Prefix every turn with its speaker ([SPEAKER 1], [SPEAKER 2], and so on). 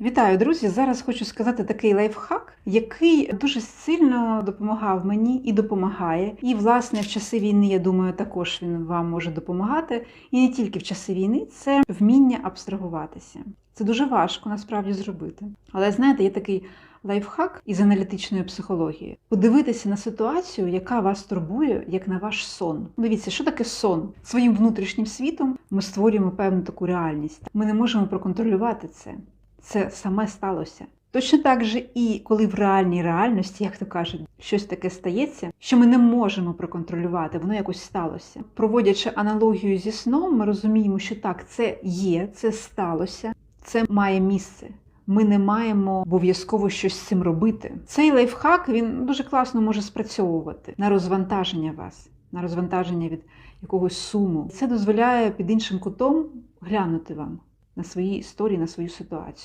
[SPEAKER 1] Вітаю, друзі! Зараз хочу сказати такий лайфхак, який дуже сильно допомагав мені і допомагає. І, власне, в часи війни, я думаю, також він вам може допомагати. І не тільки в часи війни, це вміння абстрагуватися. Це дуже важко насправді зробити. Але знаєте, є такий лайфхак із аналітичної психології. Подивитися на ситуацію, яка вас турбує, як на ваш сон. Дивіться, що таке сон? Своїм внутрішнім світом ми створюємо певну таку реальність. Ми не можемо проконтролювати це це саме сталося. Точно так же і коли в реальній реальності, як то кажуть, щось таке стається, що ми не можемо проконтролювати, воно якось сталося. Проводячи аналогію зі сном, ми розуміємо, що так, це є, це сталося, це має місце. Ми не маємо обов'язково щось з цим робити. Цей лайфхак він дуже класно може спрацьовувати на розвантаження вас, на розвантаження від якогось суму. Це дозволяє під іншим кутом глянути вам на свої історії, на свою ситуацію.